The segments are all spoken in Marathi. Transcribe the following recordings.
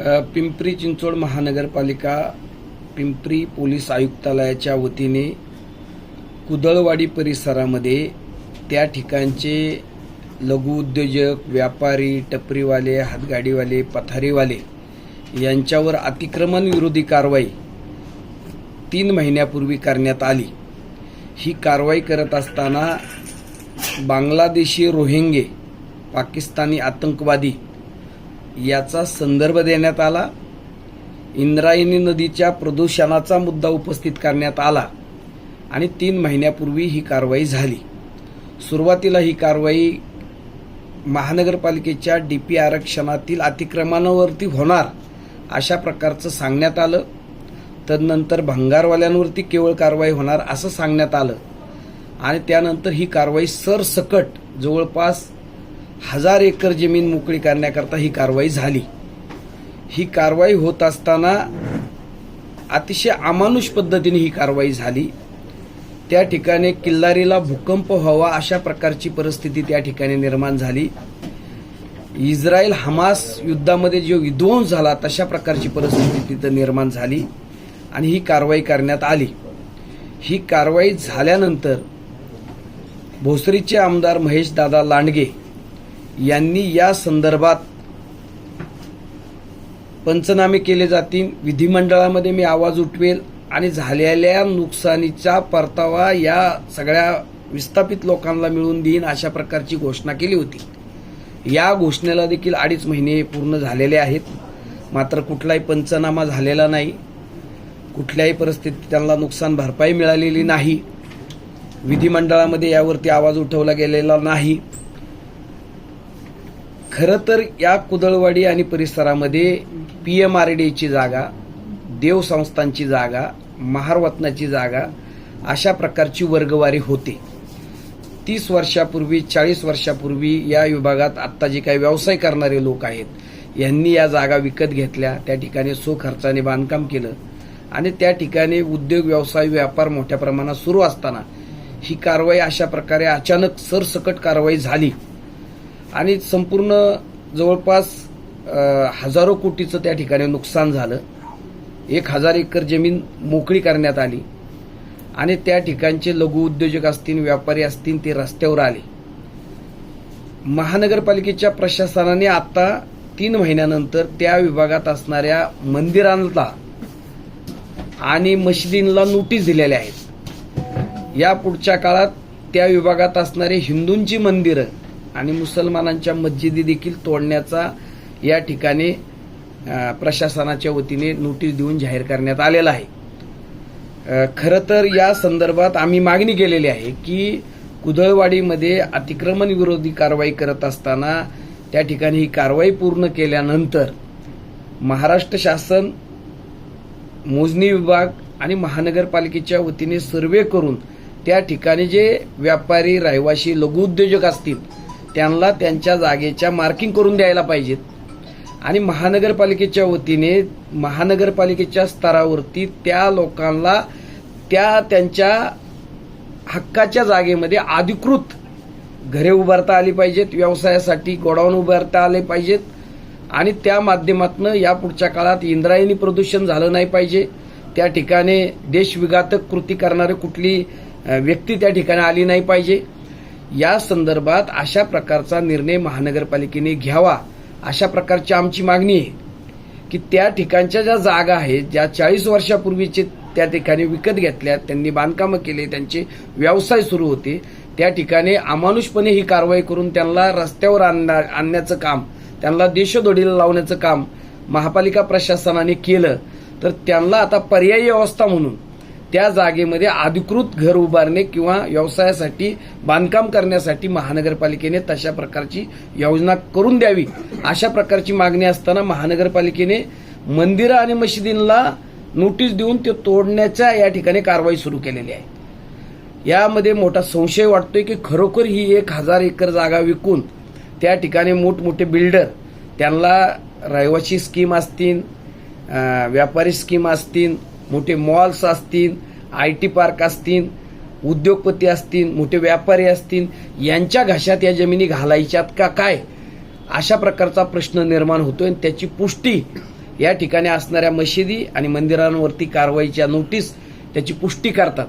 पिंपरी चिंचवड महानगरपालिका पिंपरी पोलीस आयुक्तालयाच्या वतीने कुदळवाडी परिसरामध्ये त्या ठिकाणचे लघु उद्योजक व्यापारी टपरीवाले हातगाडीवाले पथारीवाले यांच्यावर अतिक्रमण विरोधी कारवाई तीन महिन्यापूर्वी करण्यात आली. ही कारवाई करत असताना बांगलादेशी रोहिंगे पाकिस्तानी आतंकवादी याचा संदर्भ देण्यात आला. इंद्रायणी नदीच्या प्रदूषणाचा मुद्दा उपस्थित करण्यात आला आणि तीन महिन्यापूर्वी ही कारवाई झाली. सुरुवातीला ही कारवाई महानगरपालिकेच्या डी पी आरक्षणातील अतिक्रमणावरती होणार अशा प्रकारचं सांगण्यात आलं. तदनंतर भंगारवाल्यांवरती केवळ कारवाई होणार असं सांगण्यात आलं आणि त्यानंतर ही कारवाई सरसकट जवळपास हजार एकर जमीन मोकळी करण्याकरता ही कारवाई झाली. ही कारवाई होत असताना अतिशय अमानुष पद्धतीने ही कारवाई झाली. त्या ठिकाणी किल्लारीला भूकंप व्हावा अशा प्रकारची परिस्थिती त्या ठिकाणी निर्माण झाली. इस्रायल हमास युद्धामध्ये जो विध्वंस झाला तशा प्रकारची परिस्थिती तिथं निर्माण झाली आणि ही कारवाई करण्यात आली. ही कारवाई झाल्यानंतर भोसरीचे आमदार महेश दादा लांडगे यांनी या संदर्भात पंचनामे केले जातील. विधिमंडळामध्ये मी आवाज उठवेल आणि झालेल्या नुकसानीचा परतावा या सगळ्या विस्थापित लोकांना मिळून देईन अशा प्रकारची घोषणा केली होती. या घोषणेला देखील अडीच महिने पूर्ण झालेले आहेत. मात्र कुठलाही पंचनामा झालेला नाही. कुठल्याही परिस्थितीत त्यांना नुकसान भरपाई मिळालेली नाही. विधिमंडळामध्ये यावरती आवाज उठवला गेलेला नाही. खरं तर या कुदळवाडी आणि परिसरामध्ये पी एम आर डीची जागा देवसंस्थांची जागा महारवतनाची जागा अशा प्रकारची वर्गवारी होते. तीस वर्षापूर्वी चाळीस वर्षापूर्वी या विभागात आत्ता जे काही व्यवसाय करणारे लोक आहेत यांनी या जागा विकत घेतल्या त्या ठिकाणी सुखर्चाने बांधकाम केलं आणि त्या ठिकाणी उद्योग व्यवसाय व्यापार मोठ्या प्रमाणात सुरू असताना ही कारवाई अशा प्रकारे अचानक सरसकट कारवाई झाली. आणि संपूर्ण जवळपास हजारो कोटीचं त्या ठिकाणी नुकसान झालं. एक हजार एकर जमीन मोकळी करण्यात आली. आणि त्या ठिकाणचे लघु उद्योजक असतील व्यापारी असतील ते रस्त्यावर आले. महानगरपालिकेच्या प्रशासनाने आता तीन महिन्यानंतर त्या विभागात असणाऱ्या मंदिरांना आणि मशिदींना नोटीस दिलेल्या आहेत. या पुढच्या काळात त्या विभागात असणारे हिंदूंची मंदिरं आणि मुसलमानांच्या मस्जिदी देखील तोडण्याचा या ठिकाणी प्रशासनाच्या वतीने नोटीस देऊन जाहीर करण्यात आलेला आहे. खरं तर या संदर्भात आम्ही मागणी केलेली आहे की कुदळवाडीमध्ये अतिक्रमण विरोधी कारवाई करत असताना त्या ठिकाणी ही कारवाई पूर्ण केल्यानंतर महाराष्ट्र शासन मोजणी विभाग आणि महानगरपालिकेच्या वतीने सर्वे करून त्या ठिकाणी जे व्यापारी रहिवासी लघुउद्योजक असतील त्यांना त्यांच्या जागेच्या मार्किंग करून द्यायला पाहिजेत. आणि महानगरपालिकेच्या वतीने महानगरपालिकेच्या स्तरावरती त्या लोकांना त्या त्यांच्या हक्काच्या जागेमध्ये अधिकृत घरे उभारता आली पाहिजेत व्यवसायासाठी गोडाऊन उभारता आले पाहिजेत. आणि त्या माध्यमातून या पुढच्या काळात इंद्रायणी प्रदूषण झालं नाही पाहिजे. त्या ठिकाणी देशविघातक कृती करणारी कुठली व्यक्ती त्या ठिकाणी आली नाही पाहिजे. या संदर्भात अशा प्रकारचा निर्णय महानगरपालिकेने घ्यावा अशा प्रकारची आमची मागणी आहे की त्या ठिकाणच्या ज्या जागा आहेत ज्या चाळीस वर्षापूर्वीचे त्या ठिकाणी विकत घेतल्या त्यांनी बांधकामं केले त्यांचे व्यवसाय सुरू होते त्या ठिकाणी अमानुषपणे ही कारवाई करून त्यांना रस्त्यावर आणण्या- आणण्याचं काम त्यांना देशदोडीला लावण्याचं काम महापालिका प्रशासनाने केलं तर त्यांना आता पर्यायी व्यवस्था म्हणून त्या जागेमध्ये अधिकृत घर उभारणे किंवा व्यवसायासाठी बांधकाम करण्यासाठी महानगरपालिकेने तशा प्रकारची योजना करून द्यावी. अशा प्रकारची मागणी असताना महानगरपालिकेने मंदिरं आणि मशिदींना नोटीस देऊन ते तोडण्याच्या या ठिकाणी कारवाई सुरू केलेली आहे. यामध्ये मोठा संशय वाटतोय की खरोखर ही एक हजार एकर जागा विकून त्या ठिकाणी मोठमोठे बिल्डर त्यांना रहिवासी स्कीम असतील व्यापारी स्कीम असतील मोठे मॉल्स असतील आय टी पार्क असतील उद्योगपती असतील मोठे व्यापारी असतील यांच्या घशात या जमिनी घालायच्यात का काय? अशा प्रकारचा प्रश्न निर्माण होतोय आणि त्याची पुष्टी या ठिकाणी असणाऱ्या मशिदी आणि मंदिरांवरती कारवाईच्या नोटीस त्याची पुष्टी करतात.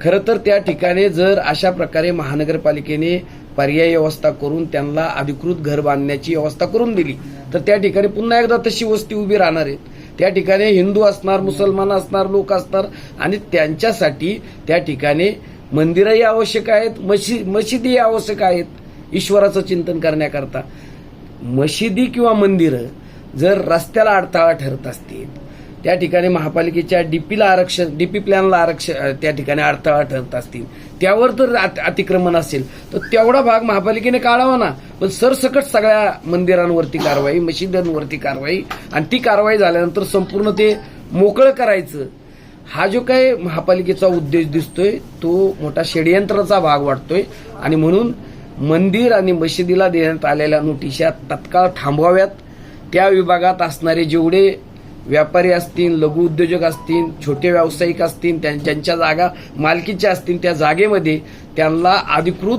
खरं तर त्या ठिकाणी जर अशा प्रकारे महानगरपालिकेने पर्यायी व्यवस्था करून त्यांना अधिकृत घर बांधण्याची व्यवस्था करून दिली तर त्या ठिकाणी पुन्हा एकदा तशी वस्ती उभी राहणार आहेत. त्या ठिकाणी हिंदू असणार मुसलमान असणार लोक असणार आणि त्यांच्यासाठी त्या ठिकाणी मंदिरही आवश्यक आहेत मशी मशिदीही आवश्यक आहेत ईश्वराचं चिंतन करण्याकरता. मशिदी किंवा मंदिरं जर रस्त्याला अडथळा ठरत असतील त्या ठिकाणी महापालिकेच्या डीपीला आरक्षण डीपी प्लॅनला आरक्षण त्या ठिकाणी अडथळा ठरत असतील. त्यावर जर अतिक्रमण असेल तर तेवढा भाग महापालिकेने काढावा ना. पण सरसकट सगळ्या मंदिरांवरती कारवाई मशिदांवरती कारवाई आणि ती कारवाई झाल्यानंतर संपूर्ण ते मोकळं करायचं. हा जो काही महापालिकेचा उद्देश दिसतोय तो मोठा षडयंत्राचा भाग वाटतोय. आणि म्हणून मंदिर आणि मशिदीला देण्यात आलेल्या नोटिशा तत्काळ थांबवाव्यात. त्या विभागात असणारे जेवढे व्यापारी असतील लघु उद्योजक असतील छोटे व्यावसायिक असतील त्यां- ज्यांच्या जागा मालकीच्या असतील त्या जागेमध्ये त्यांना अधिकृत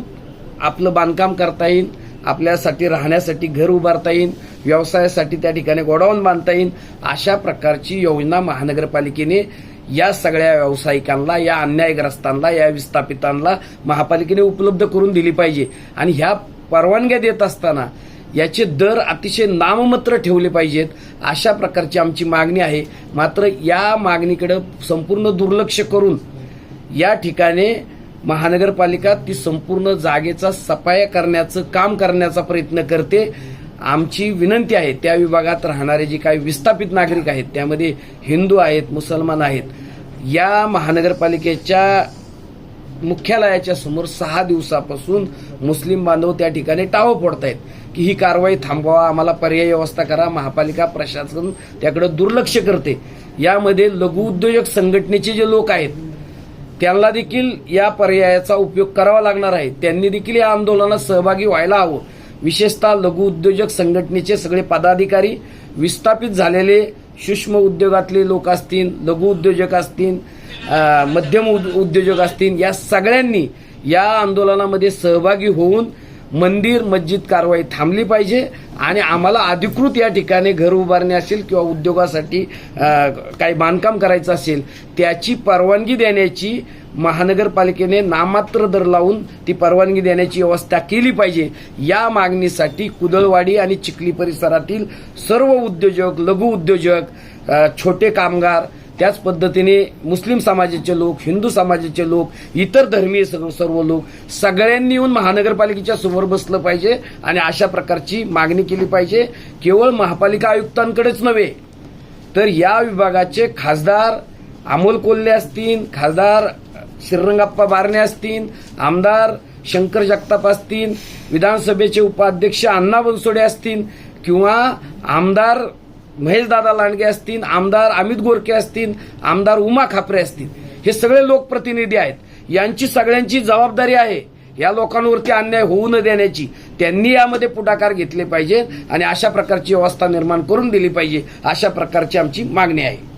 आपलं बांधकाम करता येईल आपल्यासाठी राहण्यासाठी घर उभारता येईल व्यवसायासाठी त्या ठिकाणी गोडाऊन बांधता येईल अशा प्रकारची योजना महानगरपालिकेने या सगळ्या व्यावसायिकांना या अन्यायग्रस्तांना या विस्थापितांना महापालिकेने उपलब्ध करून दिली पाहिजे. आणि ह्या परवानग्या देत असताना याचे दर अतिशय नाममात्र ठेवले पाहिजेत. अशा प्रकारची आमची मागणी आहे. मात्र या मागणीकडे संपूर्ण दुर्लक्ष करून या ठिकाणी महानगरपालिका ती संपूर्ण जागेचा सफाया करण्याचं काम करण्याचा प्रयत्न करते. आमची विनंती आहे त्या विभागात राहणारे जे काही विस्थापित नागरिक आहेत त्यामध्ये हिंदू आहेत मुसलमान आहेत या महानगरपालिकेच्या मुख्यालयाच्या समोर सहा दिवसापासून मुस्लिम बांधव त्या ठिकाणी टाळं फोडतायत. की ही कारवाई थांबवा आम्हाला पर्यायी व्यवस्था करा महापालिका प्रशासन त्याकडे दुर्लक्ष करते. यामध्ये लघुउद्योजक संघटनेचे जे लोक आहेत त्यांना देखील या पर्यायाचा उपयोग करावा लागणार आहे. त्यांनी देखील या आंदोलनात सहभागी व्हायला हवं. विशेषतः लघुउद्योजक संघटनेचे सगळे पदाधिकारी विस्थापित झालेले सूक्ष्म उद्योगातले लोक असतील लघुउद्योजक असतील मध्यम उद- उद्योजक असतील या सगळ्यांनी या आंदोलनामध्ये सहभागी होऊन मंदिर मस्जिद कारवाई थांबली पाहिजे आणि आम्हाला अधिकृत या ठिकाणी घर उभारणे असेल किंवा उद्योगासाठी काही बांधकाम करायचं असेल त्याची परवानगी देण्याची महानगरपालिकेने नामात्र दर लावून ती परवानगी देण्याची व्यवस्था केली पाहिजे. या मागणीसाठी कुदळवाडी आणि चिखली परिसरातील सर्व उद्योजक लघु उद्योजक छोटे कामगार त्याच पद्धतीने मुस्लिम समाजाचे लोक हिंदू समाजाचे लोक इतर धर्मीय सर्व सर्व लोक सगळ्यांनी येऊन महानगरपालिकेच्या समोर बसलं पाहिजे आणि अशा प्रकारची मागणी केली पाहिजे. केवळ महापालिका आयुक्तांकडेच नव्हे तर या विभागाचे खासदार अमोल कोल्हे असतील खासदार श्रीरंगाप्पा बारणे असतील आमदार शंकर जगताप असतील विधानसभेचे उपाध्यक्ष अण्णा बनसोडे असतील किंवा आमदार महेशदादा लांडगे असतील आमदार अमित गोरके असतील आमदार उमा खापरे असतील हे सगळे लोकप्रतिनिधी आहेत. यांची सगळ्यांची जबाबदारी आहे. या लोकांवरती अन्याय होऊ न देण्याची. त्यांनी यामध्ये पुढाकार घेतले पाहिजे आणि अशा प्रकारची व्यवस्था निर्माण करून दिली पाहिजे अशा प्रकारची आमची मागणी आहे.